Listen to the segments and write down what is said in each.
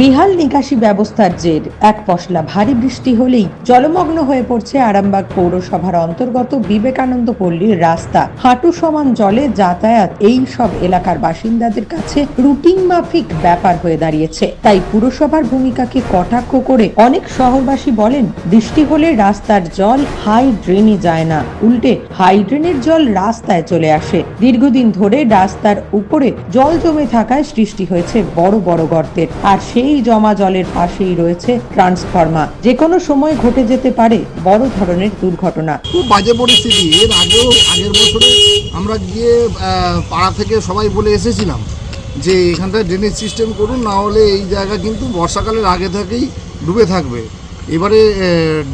বিহাল নিকাশি ব্যবস্থার জের। এক পশলা ভারী বৃষ্টি হলেই জলমগ্ন হয়ে পড়ছে আরামবাগ পৌরসভার অন্তর্গত বিবেকানন্দ পল্লীর রাস্তা। হাঁটু সমান জলে যাতায়াত এই সব এলাকার বাসিন্দাদের কাছে রুটিন মাফিক ব্যাপার হয়ে দাঁড়িয়েছে। তাই পুরসভার ভূমিকাকে কটাক্ষ করে অনেক শহরবাসী বলেন, বৃষ্টি হলে রাস্তার জল হাই ড্রেনে যায় না। উল্টে হাই ড্রেনের জল রাস্তায় চলে আসে। দীর্ঘদিন ধরে রাস্তার উপরে জল জমে থাকায় সৃষ্টি হয়েছে বড় বড় গর্তের। আর সেই জমা জলের পাশেই রয়েছে ট্রান্সফরমার। যে কোনো সময় ঘটে যেতে পারে বড় ধরনের দুর্ঘটনা। খুব বাজে পরিস্থিতি। এর আগেও, আগের বছরে আমরা গিয়ে পাড়া থেকে সবাই বলে এসেছিলাম যে এখানটায় ড্রেনেজ সিস্টেম করুন, না হলে এই জায়গা কিন্তু বর্ষাকালের আগে থেকেই ডুবে থাকবে। এবারে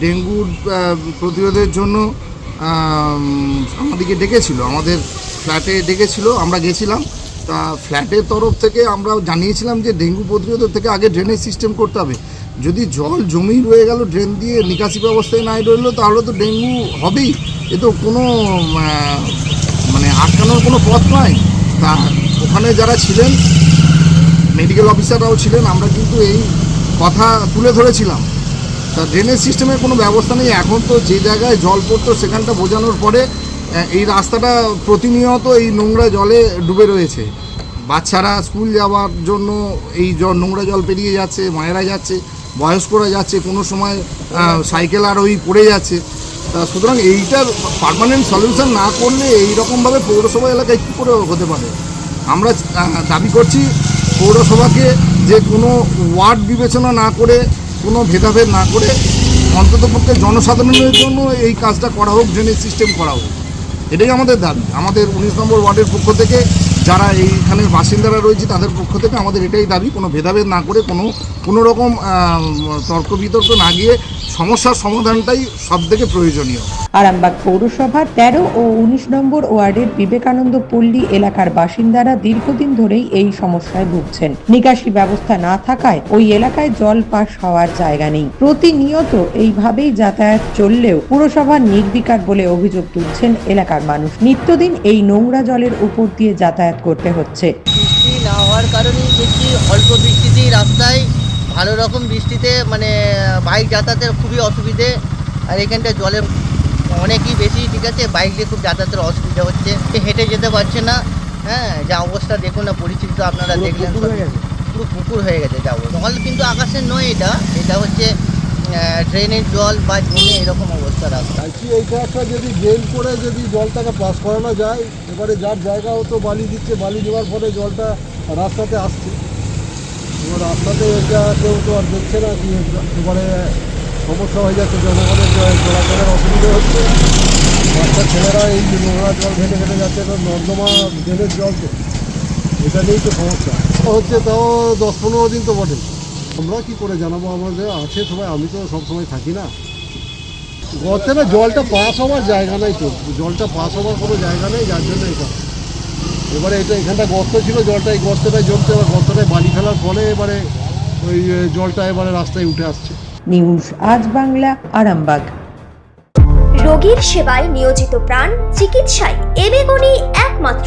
ডেঙ্গুর প্রতিরোধের জন্য আমাদেরকে ডেকেছিল, আমাদের ফ্ল্যাটে ডেকেছিল, আমরা গেছিলাম। তা ফ্ল্যাটের তরফ থেকে আমরা জানিয়েছিলাম যে ডেঙ্গু প্রতিরোধের থেকে আগে ড্রেনেজ সিস্টেম করতে হবে। যদি জল জমি রয়ে গেল, ড্রেন দিয়ে নিকাশি ব্যবস্থায় নাই রইল, তাহলে তো ডেঙ্গু হবেই। এ তো কোনো মানে আটকানোর কোনো পথ নয় তা ওখানে যারা ছিলেন মেডিকেল অফিসাররাও ছিলেন, আমরা কিন্তু এই কথা তুলে ধরেছিলাম। তা ড্রেনেজ সিস্টেমের কোনো ব্যবস্থা নেই। এখন তো যে জায়গায় জল পড়তো, সেখানটা বোঝানোর পরে এই রাস্তাটা প্রতিনিয়ত এই নোংরা জলে ডুবে রয়েছে। বাচ্চারা স্কুল যাওয়ার জন্য এই নোংরা জল পেরিয়ে যাচ্ছে, মায়েরা যাচ্ছে, বয়স্করা যাচ্ছে, কোনো সময় সাইকেল আর ওই পড়ে যাচ্ছে। তা সুতরাং এইটার পারমানেন্ট সলিউশন না করলে এই রকমভাবে পৌরসভা এলাকায় কী করে হতে পারে? আমরা দাবি করছি পৌরসভাকে যে কোনো ওয়ার্ড বিবেচনা না করে, কোনো ভেদাভেদ না করে, অন্ততপক্ষে জনসাধারণের জন্য এই কাজটা করা হোক ড্রেনেজ সিস্টেম করা হোক। এটাই আমাদের দাবি আমাদের উনিশ নম্বর ওয়ার্ডের পক্ষ থেকে যারা এইখানের বাসিন্দারা রয়েছে, তাদের পক্ষ থেকে আমাদের এটাই দাবি, কোনো ভেদাভেদ না করে, কোনো কোনো রকম তর্ক বিতর্ক না গিয়ে সমস্যার সমাধানটাই সব থেকে প্রয়োজনীয়। আরামবাগ পৌরসভার তেরো ও উনিশ নম্বর ওয়ার্ডের বিবেকানন্দ পল্লী এলাকার বাসিন্দারা দীর্ঘদিন ধরেই এই সমস্যায় ভুগছেন। নিকাশি ব্যবস্থা না থাকায় ওই এলাকায় জল পাস হওয়ার জায়গা নেই। প্রতিনিয়ত এইভাবেই যাতায়াত চললেও পুরসভার নির্বিকার বলে অভিযোগ তুলছেন এলাকার মানুষ। নিত্যদিন এই নোংরা জলের উপর দিয়ে যাতায়াত করতে হচ্ছে। বৃষ্টি না হওয়ার দেখছি অল্প বৃষ্টিতেই রাস্তায় ভালো রকম বৃষ্টিতে মানে বাইক যাতায়াতের খুবই অসুবিধে। আর এখানটা জলের অনেকই বেশি ঠিক আছে? বাইক দিয়ে খুব যাতায়াতের অসুবিধা হচ্ছে। হেঁটে যেতে পারছে না হ্যাঁ? যা অবস্থা দেখুন না পরিস্থিতি আপনারা দেখলেন পুরো পুকুর হয়ে গেছে যা অবস্থা। জল কিন্তু আকাশের নয় এটা এটা হচ্ছে ড্রেনের জল বা জমে এরকম অবস্থা রাস্তা। চাইছি এইটা একটা যদি ড্রেন করে যদি জলটাকে পাস করানো যায় এবারে যার জায়গা হতো বালি দিচ্ছে বালি দেওয়ার ফলে জলটা রাস্তাতে আসছে। এবার রাস্তাতে এটা কেউ তো আর দেখছে না কি এবারে সমস্যা হয়ে যাচ্ছে, জনগণের চলাচলের অসুবিধা হচ্ছে। বাচ্চা ছেলেরা এই যে নোংরা জল ঘেটে ঘেটে যাচ্ছে, তো নর্দমা ড্রেনের জল তো। এটা নিয়েই তো সমস্যা। হচ্ছে তাও দশ পনেরো দিন তো বটে। আমরা কি করে জানাব আমাদের? আছে সবাই, আমি তো সবসময় থাকি না। গর্তে না, জলটা পাস হওয়ার জায়গা নাই তো। জলটা পাস হওয়ার কোনো জায়গা নেই, যার জন্য এটা। এবারে এটা এখানটা গর্ত ছিল, জলটা এই গর্তটায় জমতে এবার গর্তটায় বালি ফেলার ফলে এবারে ওই জলটা এবারে রাস্তায় উঠে আসছে। নিউজ আজ বাংলা আরামবাগ। রোগীর সেবায় নিয়োজিত প্রাণ চিকিৎসায় এবেগুনি একমাত্র